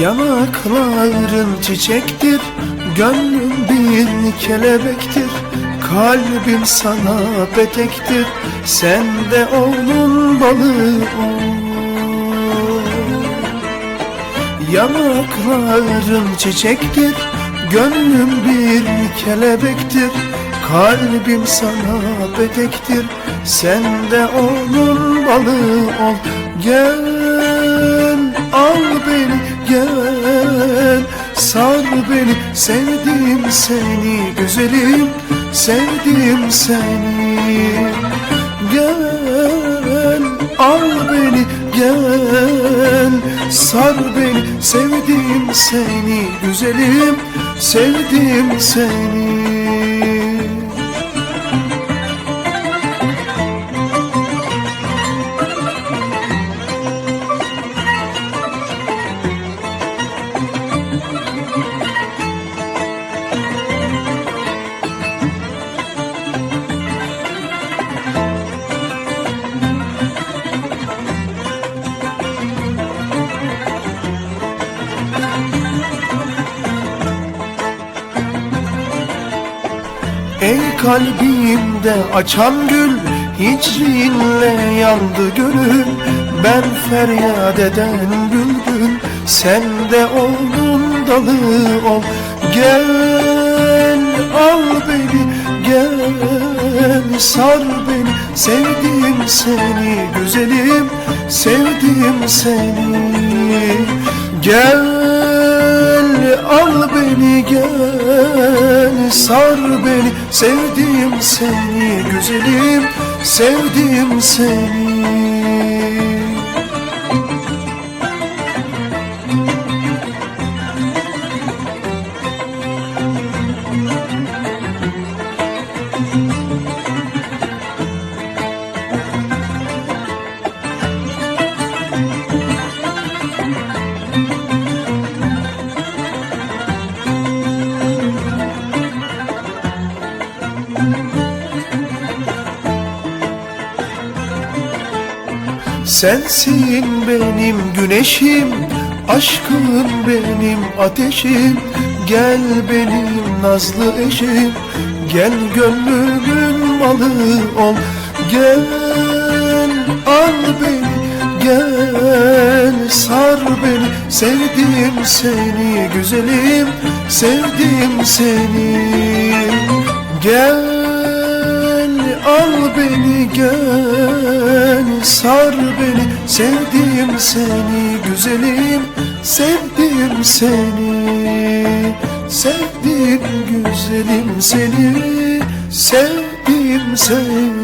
Yanakların çiçektir Gönlüm bir kelebektir Kalbim sana petektir Sen de onun balığı ol. Yanakların çiçektir Gönlüm bir kelebektir Kalbim sana petektir Sen de onun balığı ol. Gel al beni gel. Sar beni sevdim seni güzelim Sevdim seni. Gel al beni gel. Sar beni sevdim seni güzelim Sevdim seni Ey kalbimde açan gül Hicrinle yandı gönül. Ben feryat eden bülbül Sen de onun dalı ol. Gel al beni Gel sar beni. Sevdim seni güzelim Sevdim seni. Gel al beni gel Sar beni. Sevdim seni güzelim Sevdim seni Sensin benim güneşim Aşkın benim ateşim. Gel benim nazlı eşim Gel gönlümün malı ol. Gel al beni Gel sar beni. Sevdim seni güzelim Sevdim seni. Gel al beni gel Sar beni sevdim seni güzelim Sevdim seni Sevdim güzelim seni Sevdim seni